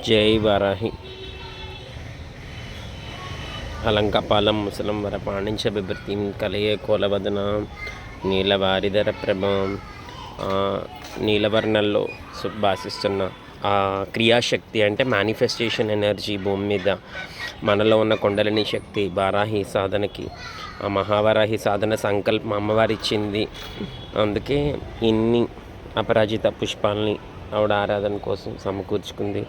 జై వారాహి. అలంకపాలం ముసలం వర పాణించ బిభృతిం కలయ కోలవదన నీలవారిధర ప్రభం. ఆ, నీలవర్ణంలో భాసిస్తున్న ఆ క్రియాశక్తి అంటే మేనిఫెస్టేషన్ ఎనర్జీ భూమి మీద మనలో ఉన్న కొండలని శక్తి వారాహి సాధనకి. ఆ మహావారాహి సాధన సంకల్పం అమ్మవారు ఇచ్చింది. అందుకే ఇన్ని అపరాజిత పుష్పాలని ఆవిడ ఆరాధన కోసం సమకూర్చుకుంది.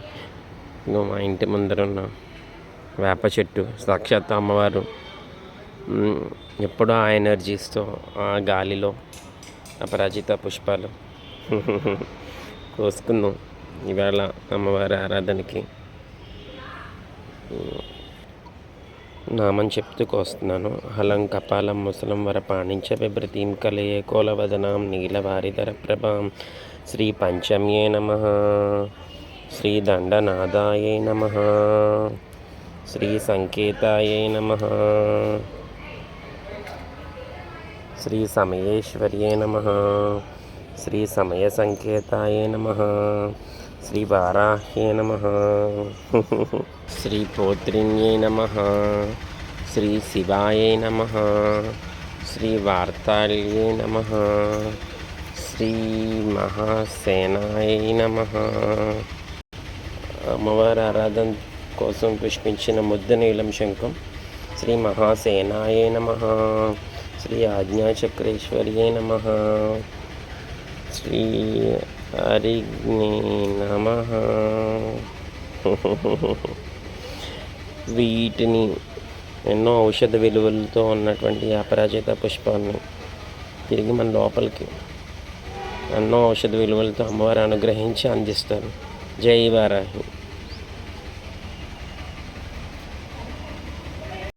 ఇంకో మా ఇంటి ముందరున్న వేప చెట్టు సాక్షాత్ అమ్మవారు. ఎప్పుడూ ఆ ఎనర్జీస్తో ఆ గాలిలో అపరాజిత పుష్పాలు కోసుకుందాం ఈవేళ అమ్మవారి ఆరాధనకి నామం చెప్తూ కోస్తున్నాను. హలం కపాలం ముసలం వర పాణించ బిభృతిం కలయే కోలవదనాం నీలవారిధర ప్రభాం శ్రీ పంచమ్యే నమ. శ్రీ దండనాదాయే నమ. శ్రీ సంకేతాయ నమ. శ్రీ సమయేశ్వర్యే నమ. శ్రీ సమయ సంకేతాయ నమ. శ్రీ వారాహ్యే నమ. శ్రీ పోత్రిణ్యే నమ. శ్రీ శివాయ నమ. శ్రీ వార్తాళ్యే నమ. శ్రీ మహాసేనాయ నమ. అమ్మవారి ఆరాధన కోసం పుష్పించిన ముద్ద నీలం శంఖం శ్రీ మహాసేనాయ నమ శ్రీ ఆజ్ఞాచక్రేశ్వర్యే నమ శ్రీ హరిగ్ని నమ. వీటిని ఎన్నో ఔషధ విలువలతో ఉన్నటువంటి అపరాజిత పుష్పాన్ని తిరిగి మన లోపలికి ఎన్నో ఔషధ విలువలతో అమ్మవారు అనుగ్రహించి అందిస్తారు. జై వారాహి